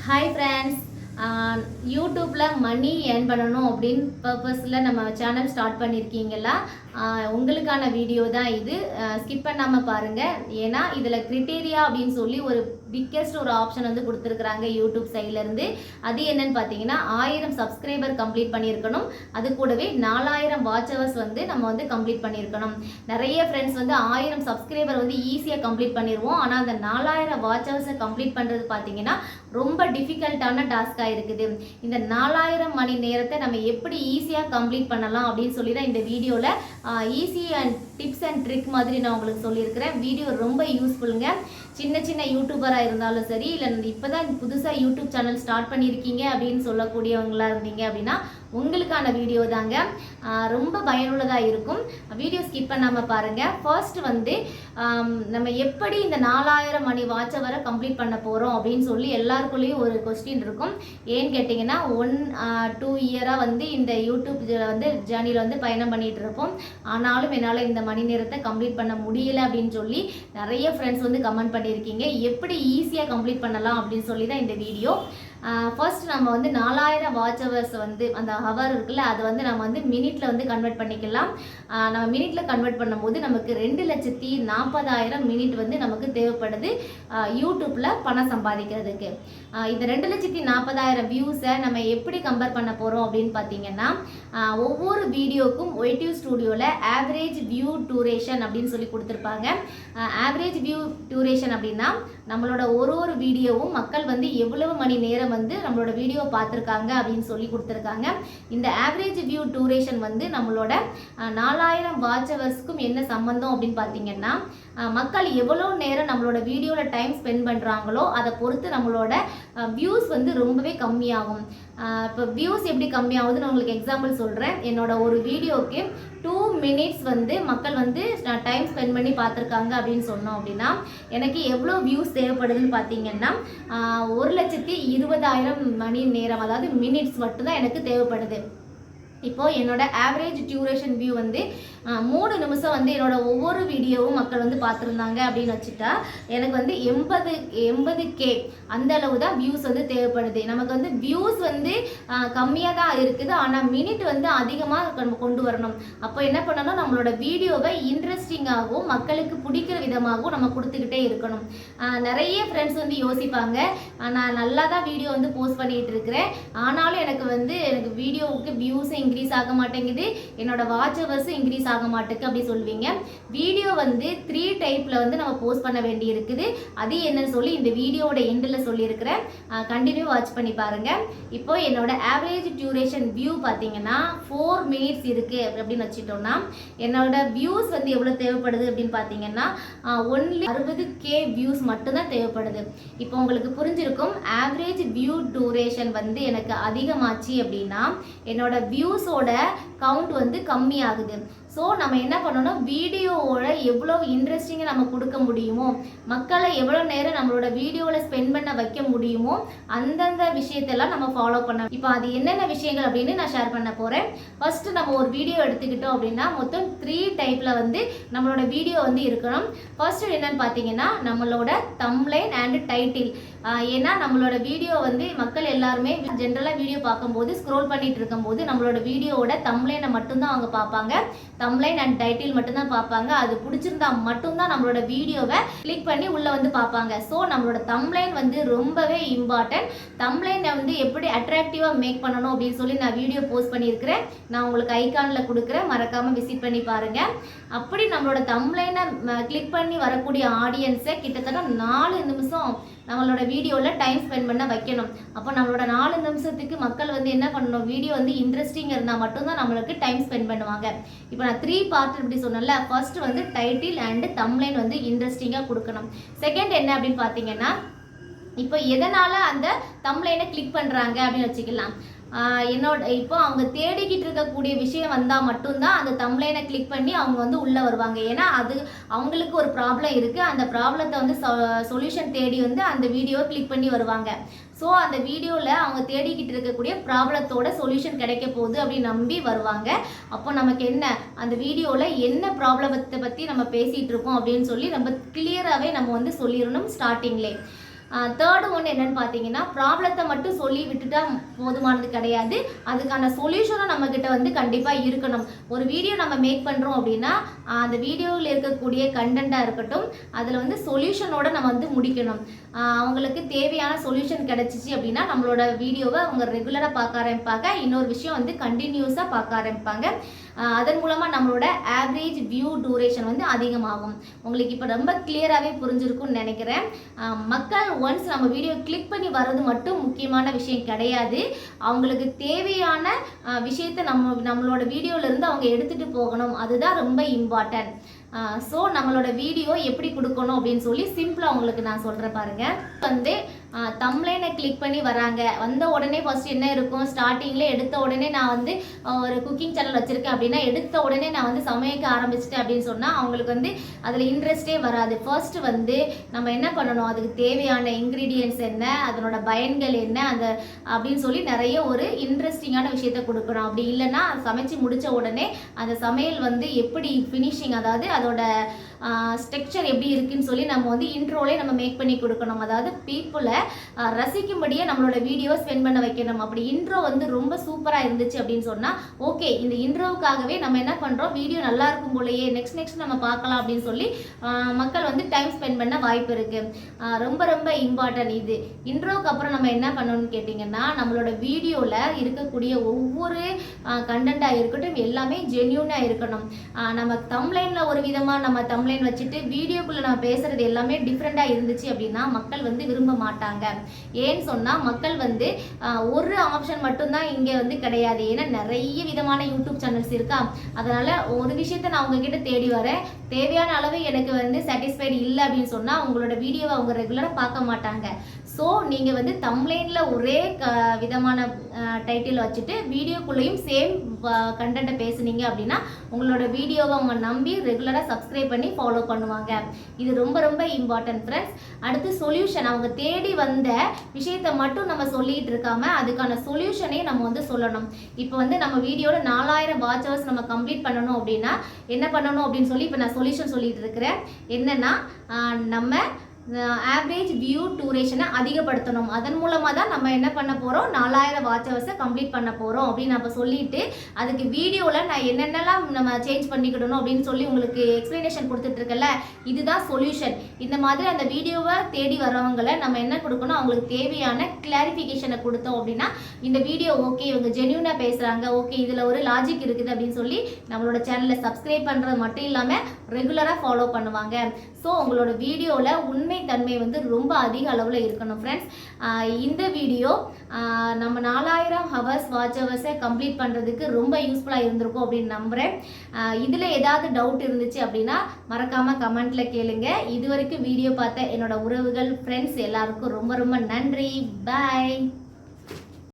Hi friends யூடியூப்பில் money earn பண்ணணும் அப்படின்னு பர்பஸில் நம்ம சேனல் ஸ்டார்ட் பண்ணியிருக்கீங்களா உங்களுக்கான வீடியோ தான் இது. ஸ்கிப் பண்ணாமல் பாருங்கள் ஏன்னா இதில் கிரிட்டேரியா அப்படின்னு சொல்லி ஒரு பிக்கெஸ்ட் ஒரு ஆப்ஷன் வந்து கொடுத்துருக்குறாங்க யூடியூப் சைட்லேருந்து அது என்னன்னு பார்த்தீங்கன்னா ஆயிரம் சப்ஸ்கிரைபர் கம்ப்ளீட் பண்ணியிருக்கணும். அது கூடவே நாலாயிரம் வாட்ச் ஹவர்ஸ் வந்து நம்ம வந்து கம்ப்ளீட் பண்ணியிருக்கணும். நிறைய ஃப்ரெண்ட்ஸ் வந்து ஆயிரம் சப்ஸ்கிரைபர் வந்து ஈஸியாக கம்ப்ளீட் பண்ணிடுவோம் ஆனால் அந்த நாலாயிரம் வாட்ச் ஹவர்ஸை கம்ப்ளீட் பண்ணுறது பார்த்தீங்கன்னா ரொம்ப டிஃபிகல்ட்டான டாஸ்காக இருக்குது. இந்த நாலாயிரம் மணி நேரத்தை நம்ம எப்படி ஈஸியாக கம்ப்ளீட் பண்ணலாம் அப்படின்னு சொல்லி தான் இந்த வீடியோவில் easy and tips and trick மாதிரி நான் உங்களுக்கு சொல்லியிருக்கிறேன். வீடியோ ரொம்ப யூஸ்ஃபுல்லுங்க சின்ன சின்ன யூடியூபராக இருந்தாலும் சரி இல்லை இப்போ தான் புதுசாக யூடியூப் சேனல் ஸ்டார்ட் பண்ணியிருக்கீங்க அப்படின்னு சொல்லக்கூடியவங்களாக இருந்தீங்க அப்படின்னா உங்களுக்கான வீடியோ தாங்க. ரொம்ப பயனுள்ளதாக இருக்கும். வீடியோ ஸ்கிப் பண்ணாமல் பாருங்கள் ஃபர்ஸ்ட் வந்து நம்ம எப்படி இந்த நாலாயிரம் மணி வாட்ச் அவரை கம்ப்ளீட் பண்ண போகிறோம் அப்படின்னு சொல்லி எல்லாருக்குள்ளேயும் ஒரு கொஸ்டின் இருக்கும். ஏன்னு கேட்டிங்கன்னா ஒன் டூ இயராக வந்து இந்த யூடியூப் வந்து ஜேர்னியில் வந்து பயணம் பண்ணிகிட்டு இருப்போம். ஆனாலும் என்னால் இந்த மணி நேரத்தை கம்ப்ளீட் பண்ண முடியல அப்படின்னு சொல்லி நிறைய ஃப்ரெண்ட்ஸ் வந்து கமெண்ட் பண்ணி பண்ணியிருக்கீங்க. எப்படி ஈஸியாக கம்ப்ளீட் பண்ணலாம் அப்படின்னு சொல்லி தான் இந்த வீடியோ ஃபர்ஸ்ட் நம்ம வந்து நாலாயிரம் வாட்ச் ஹவர்ஸ் வந்து அந்த ஹவர் இருக்குல்ல அதை வந்து நம்ம வந்து மினிட்ல வந்து கன்வெர்ட் பண்ணிக்கலாம். நம்ம மினிட்ல கன்வெர்ட் பண்ணும்போது நமக்கு ரெண்டு லட்சத்தி நாற்பதாயிரம் மினிட் வந்து நமக்கு தேவைப்படுது யூடியூப்ல பணம் சம்பாதிக்கிறதுக்கு. இந்த ரெண்டு லட்சத்தி நாற்பதாயிரம் வியூஸை நம்ம எப்படி கம்பேர் பண்ண போகிறோம் அப்படின்னு பார்த்தீங்கன்னா ஒவ்வொரு வீடியோக்கும் ஒய்டியூ ஸ்டூடியோவில் ஆவரேஜ் வியூ டூரேஷன் அப்படின்னு சொல்லி கொடுத்துருப்பாங்க. ஆவரேஜ் வியூ டூரேஷன் அப்படின்னா நம்மளோட ஒரு ஒரு வீடியோவும் மக்கள் வந்து எவ்வளவு மணி நேரம் வந்து நம்மளோட வீடியோ பார்த்துருக்காங்க அப்படின்னு சொல்லி கொடுத்துருக்காங்க. இந்த ஆவரேஜ் வியூ டூரேஷன் வந்து நம்மளோட நாலாயிரம் வாட்ச் ஹவர்ஸ்க்கும் என்ன சம்மந்தம் அப்படின்னு பார்த்தீங்கன்னா மக்கள் எவ்வளோ நேரம் நம்மளோட வீடியோவில் டைம் ஸ்பெண்ட் பண்ணுறாங்களோ அதை பொறுத்து நம்மளோட வியூஸ் வந்து ரொம்பவே கம்மியாகும். இப்போ வியூஸ் எப்படி கம்மியாகுதுன்னு உங்களுக்கு எக்ஸாம்பிள் சொல்கிறேன் என்னோட ஒரு வீடியோக்கு டூ மினிட்ஸ் வந்து மக்கள் வந்து டைம் ஸ்பெண்ட் பண்ணி பார்த்துருக்காங்க அப்படின்னு சொன்னோம் அப்படின்னா எனக்கு எவ்வளோ வியூஸ் தேவைப்படுதுன்னு பார்த்தீங்கன்னா ஒரு லட்சத்தி இருபதாயிரம் மணி நேரம் அதாவது மினிட்ஸ் மட்டும்தான் எனக்கு தேவைப்படுது. இப்போ என்னோட ஆவரேஜ் டியூரேஷன் வியூ வந்து மூணு நிமிஷம் வந்து என்னோட ஒவ்வொரு வீடியோவும் மக்கள் வந்து பார்த்துருந்தாங்க அப்படின்னு வச்சுட்டா எனக்கு வந்து எண்பது எண்பது கே அந்த அளவு தான் வியூஸ் வந்து தேவைப்படுது. நமக்கு வந்து வியூஸ் வந்து கம்மியாக தான் இருக்குது. ஆனால் மினிட் வந்து அதிகமாக நம்ம கொண்டு வரணும். அப்போ என்ன பண்ணணும்? நம்மளோட வீடியோவை இன்ட்ரெஸ்டிங்காகவும் மக்களுக்கு பிடிக்கிற விதமாகவும் நம்ம கொடுத்துக்கிட்டே இருக்கணும். நிறைய ஃப்ரெண்ட்ஸ் வந்து யோசிப்பாங்க. நான் நல்லா தான் வீடியோ வந்து போஸ்ட் பண்ணிகிட்டு இருக்கிறேன். ஆனாலும் எனக்கு வந்து எனக்கு வீடியோவுக்கு வியூஸும் இன்க்ரீஸ் ஆக மாட்டேங்குது. என்னோட வாட்ச் ஹவர்ஸும் இன்க்ரீஸ் ஆக மாட்டேங்குது அப்படி சொல்லுவீங்க வீடியோ வந்து த்ரீ டைப்பில் வந்து நம்ம போஸ்ட் பண்ண வேண்டி இருக்குது. அது என்னன்னு சொல்லி இந்த வீடியோவோட எண்டில் சொல்லியிருக்கிறேன். கண்டினியூ வாட்ச் பண்ணி பாருங்க. இப்போ என்னோட ஆவரேஜ் டியூரேஷன் வியூ பார்த்தீங்கன்னா ஃபோர் மினிட்ஸ் இருக்குது அப்படின்னு வச்சுட்டோம்னா என்னோட வியூஸ் வந்து எவ்வளோ தேவைப்படுது அப்படின்னு பார்த்தீங்கன்னா ஒன்லி அறுபது கே வியூஸ் மட்டும்தான் தேவைப்படுது. இப்போ உங்களுக்கு புரிஞ்சிருக்கும் ஆவரேஜ் வியூ டூரேஷன் வந்து எனக்கு அதிகமாச்சு அப்படின்னா என்னோட வியூஸ் வியூஸோட கவுண்ட் வந்து கம்மியாகுது. ஸோ நம்ம என்ன பண்ணணும் வீடியோவோட எவ்வளோ இன்ட்ரெஸ்டிங்காக நம்ம கொடுக்க முடியுமோ மக்களை எவ்வளோ நேரம் நம்மளோட வீடியோவில் ஸ்பெண்ட் பண்ண வைக்க முடியுமோ அந்தந்த விஷயத்தெல்லாம் நம்ம ஃபாலோ பண்ண இப்போ அது என்னென்ன விஷயங்கள் அப்படின்னு நான் ஷேர் பண்ண போகிறேன் ஃபஸ்ட்டு நம்ம ஒரு வீடியோ எடுத்துக்கிட்டோம் அப்படின்னா மொத்தம் த்ரீ டைப்பில் வந்து நம்மளோட வீடியோ வந்து இருக்கணும். ஃபஸ்ட்டு என்னன்னு பார்த்தீங்கன்னா நம்மளோட தம்லைன் அண்ட் டைட்டில் ஏன்னா நம்மளோட வீடியோ வந்து மக்கள் எல்லாருமே ஜென்ரலாக வீடியோ பார்க்கும்போது ஸ்க்ரோல் பண்ணிட்டு இருக்கும்போது நம்மளோட வீடியோவோட தம்லைனை மட்டும்தான் அவங்க பார்ப்பாங்க. தம்லைன் அண்ட் டைட்டில் மட்டும்தான் பார்ப்பாங்க. அது பிடிச்சிருந்தா மட்டும்தான் நம்மளோட வீடியோவை கிளிக் பண்ணி உள்ளே வந்து பார்ப்பாங்க. ஸோ நம்மளோட தம்லைன் வந்து ரொம்பவே இம்பார்ட்டன்ட் தம்லைனை வந்து எப்படி அட்ராக்டிவாக மேக் பண்ணணும் அப்படின்னு சொல்லி நான் வீடியோ போஸ்ட் பண்ணியிருக்கிறேன். நான் உங்களுக்கு ஐகானில் கொடுக்குறேன். மறக்காமல் விசிட் பண்ணி பாருங்கள் அப்படி நம்மளோட தம்லைனை கிளிக் பண்ணி வரக்கூடிய ஆடியன்ஸை கிட்டத்தட்ட நாலு நிமிஷம் நம்மளோட வீடியோவில் டைம் ஸ்பெண்ட் பண்ண வைக்கணும். அப்போ நம்மளோட நாலு நிமிஷத்துக்கு மக்கள் வந்து என்ன பண்ணணும்? வீடியோ வந்து இன்ட்ரெஸ்டிங் இருந்தால் மட்டும்தான் நம்மளுக்கு டைம் ஸ்பெண்ட் பண்ணுவாங்க. இப்போ நான் த்ரீ பார்ட் இப்படி சொன்னேன்ல. ஃபர்ஸ்ட் வந்து டைட்டில் அண்ட் தம்லைன் வந்து இன்ட்ரெஸ்டிங்காக கொடுக்கணும். செகண்ட் என்ன அப்படின்னு பார்த்தீங்கன்னா இப்போ எதனால் அந்த தம்லைனை கிளிக் பண்ணுறாங்க அப்படின்னு வச்சுக்கலாம். என்னோட இப்போ அவங்க தேடிக்கிட்டு இருக்கக்கூடிய விஷயம் வந்தால் மட்டும்தான் அந்த தம்ப்ளைனை கிளிக் பண்ணி அவங்க வந்து உள்ளே வருவாங்க. ஏன்னா அது அவங்களுக்கு ஒரு ப்ராப்ளம் இருக்குது அந்த ப்ராப்ளத்தை வந்து சொல்யூஷன் தேடி வந்து அந்த வீடியோவை கிளிக் பண்ணி வருவாங்க. ஸோ அந்த வீடியோவில் அவங்க தேடிக்கிட்டு இருக்கக்கூடிய ப்ராப்ளத்தோட சொல்யூஷன் கிடைக்க போகுது அப்படின்னு நம்பி வருவாங்க. அப்போ நமக்கு என்ன? அந்த வீடியோவில் என்ன ப்ராப்ளத்தை பற்றி நம்ம பேசிகிட்டு இருக்கோம் அப்படின்னு சொல்லி நம்ம கிளியராகவே நம்ம வந்து சொல்லிடணும் ஸ்டார்டிங்லேயே தேர்டு ஒன்று என்னன்னு பார்த்தீங்கன்னா ப்ராப்ளத்தை மட்டும் சொல்லி விட்டுட்டா போதுமானது கிடையாது. அதுக்கான சொல்யூஷனும் நம்மக்கிட்ட வந்து கண்டிப்பாக இருக்கணும். ஒரு வீடியோ நம்ம மேக் பண்ணுறோம் அப்படின்னா அந்த வீடியோவில் இருக்கக்கூடிய கண்டென்ட்டாக இருக்கட்டும் அதில் வந்து சொல்யூஷனோட நம்ம வந்து முடிக்கணும். அவங்களுக்கு தேவையான சொல்யூஷன் கிடைச்சிச்சு அப்படின்னா நம்மளோட வீடியோவை அவங்க ரெகுலராக பார்க்க ஆரம்பிப்பாங்க. இன்னொரு விஷயம் வந்து கண்டினியூஸாக பார்க்க ஆரம்பிப்பாங்க. அதன் மூலமாக நம்மளோட ஆவரேஜ் வியூ டூரேஷன் வந்து அதிகமாகும். உங்களுக்கு இப்போ ரொம்ப கிளியராகவே புரிஞ்சிருக்கும்னு நினைக்கிறேன். மக்கள் ஒன்ஸ் நம்ம வீடியோ கிளிக் பண்ணி வர்றது மட்டும் முக்கியமான விஷயம் கிடையாது. அவங்களுக்கு தேவையான விஷயத்தை நம்ம நம்மளோட வீடியோல அவங்க எடுத்துகிட்டு போகணும். அதுதான் ரொம்ப இம்பார்ட்டன்ட் ஸோ நம்மளோட வீடியோ எப்படி கொடுக்கணும் அப்படின்னு சொல்லி சிம்பிளாக உங்களுக்கு நான் சொல்கிறேன் பாருங்கள் வந்து தம்ப்ளைனை கிளிக் பண்ணி வராங்க வந்த உடனே ஃபர்ஸ்ட் என்ன இருக்கும்? ஸ்டார்டிங்கில் எடுத்த உடனே நான் வந்து ஒரு குக்கிங் சேனல் வச்சுருக்கேன் அப்படின்னா எடுத்த உடனே நான் வந்து சமைக்க ஆரம்பிச்சிட்டேன் அப்படின்னு சொன்னால் அவங்களுக்கு வந்து அதில் இன்ட்ரெஸ்டே வராது. ஃபர்ஸ்ட் வந்து நம்ம என்ன பண்ணணும்? அதுக்கு தேவையான இன்க்ரீடியன்ஸ் என்ன? அதனோட பயன்கள் என்ன? அந்த அப்படின்னு சொல்லி நிறைய ஒரு இன்ட்ரெஸ்டிங்கான விஷயத்த கொடுக்கணும். அப்படி இல்லைன்னா சமைச்சு முடித்த உடனே அந்த சமையல் வந்து எப்படி ஃபினிஷிங் அதாவது அதோட ஸ்ட்ரக்சர் எப்படி இருக்குன்னு சொல்லி நம்ம வந்து இன்ட்ரோலே நம்ம மேக் பண்ணி கொடுக்கணும். அதாவது பீப்புளை ரசிக்கும்படியே நம்மளோட வீடியோ ஸ்பெண்ட் பண்ண வைக்கணும். அப்படி இன்ட்ரோ வந்து ரொம்ப சூப்பராக இருந்துச்சு அப்படின்னு சொன்னால் ஓகே இந்த இன்ட்ரோவுக்காகவே நம்ம என்ன பண்ணுறோம் வீடியோ நல்லா இருக்கும் போலயே நெக்ஸ்ட் நெக்ஸ்ட் நம்ம பார்க்கலாம் அப்படின்னு சொல்லி மக்கள் வந்து டைம் ஸ்பெண்ட் பண்ண வாய்ப்பு இருக்குது ரொம்ப ரொம்ப இம்பார்ட்டன்ட் இது. இன்ட்ரோவுக்கு அப்புறம் நம்ம என்ன பண்ணணும்னு கேட்டிங்கன்னா நம்மளோட வீடியோவில் இருக்கக்கூடிய ஒவ்வொரு கண்டென்ட்டாக இருக்கட்டும் எல்லாமே ஜென்யூனாக இருக்கணும். நம்ம தம்லைனில் ஒரு விதமாக நம்ம தம்லைன் வச்சுட்டு வீடியோக்குள்ளே நான் பேசுகிறது எல்லாமே டிஃப்ரெண்ட்டாக இருந்துச்சு அப்படின்னா மக்கள் வந்து விரும்ப மாட்டாங்க. ஏன்னு சொன்னால் மக்கள் வந்து ஒரு ஆப்ஷன் மட்டும்தான் இங்கே வந்து கிடையாது. ஏன்னா நிறைய விதமான யூடியூப் சேனல்ஸ் இருக்கா. அதனால் ஒரு விஷயத்த நான் உங்ககிட்ட தேடி வரேன். தேவையான அளவு எனக்கு வந்து சாட்டிஸ்ஃபைடு இல்லை அப்படின்னு சொன்னால் உங்களோட வீடியோவை அவங்க ரெகுலராக பார்க்க மாட்டாங்க. ஸோ நீங்கள் வந்து தம்ப்ளைனில் ஒரே க விதமான டைட்டில் வச்சுட்டு வீடியோக்குள்ளேயும் சேம் கண்டென்ட்டை பேசுனீங்க அப்படின்னா உங்களோட வீடியோவை அவங்க நம்பி ரெகுலராக சப்ஸ்கிரைப் பண்ணி ஃபாலோ பண்ணுவாங்க. இது ரொம்ப ரொம்ப இம்பார்ட்டன்ட் ஃப்ரெண்ட்ஸ் அடுத்து சொல்யூஷன் அவங்க தேடி வந்த விஷயத்தை மட்டும் நம்ம சொல்லிகிட்டு இருக்காமல் அதுக்கான சொல்யூஷனே நம்ம வந்து சொல்லணும். இப்போ வந்து நம்ம வீடியோவில் நாலாயிரம் வாட்ச் ஹவர்ஸ் நம்ம கம்ப்ளீட் பண்ணணும் அப்படின்னா என்ன பண்ணணும் அப்படின்னு சொல்லி இப்போ நான் சொல்யூஷன் சொல்லிட்டு இருக்கிறேன். என்னென்னா நம்ம ஆவரேஜ் வியூ டூரேஷனை அதிகப்படுத்தணும். அதன் மூலமாக தான் நம்ம என்ன பண்ண போகிறோம் நாலாயிரம் வாட்ச் ஹவர்ஸை கம்ப்ளீட் பண்ண போகிறோம் அப்படின்னு நம்ம சொல்லிட்டு அதுக்கு வீடியோவில் நான் என்னென்னலாம் நம்ம சேஞ்ச் பண்ணிக்கிடணும் அப்படின்னு சொல்லி உங்களுக்கு எக்ஸ்ப்ளனேஷன் கொடுத்துட்ருக்கல இதுதான் சொல்யூஷன் இந்த மாதிரி அந்த வீடியோவை தேடி வரவங்களை நம்ம என்ன கொடுக்கணும்? அவங்களுக்கு தேவையான கிளாரிஃபிகேஷனை கொடுத்தோம் அப்படின்னா இந்த வீடியோ ஓகே இவங்க ஜென்யூனாக பேசுகிறாங்க ஓகே இதில் ஒரு லாஜிக் இருக்குது அப்படின்னு சொல்லி நம்மளோட சேனலை சப்ஸ்கிரைப் பண்ணுறது மட்டும் இல்லாமல் ரெகுலராக ஃபாலோ பண்ணுவாங்க. ஸோ உங்களோட வீடியோவில் உண்மை தன்மை வந்து ரொம்ப அதிக அளவில் இருக்கணும் ஃப்ரெண்ட்ஸ் இந்த வீடியோ நம்ம நாலாயிரம் ஹவர்ஸ் வாட்ச் ஹவர்ஸை கம்ப்ளீட் பண்ணுறதுக்கு ரொம்ப யூஸ்ஃபுல்லாக இருந்திருக்கும் அப்படின்னு நம்புகிறேன் இதில் ஏதாவது டவுட் இருந்துச்சு அப்படின்னா மறக்காமல் கமெண்ட்டில் கேளுங்க. இது வரைக்கும் வீடியோ பார்த்த என்னோட உறவுகள் ஃப்ரெண்ட்ஸ் எல்லாருக்கும் ரொம்ப ரொம்ப நன்றி. பாய்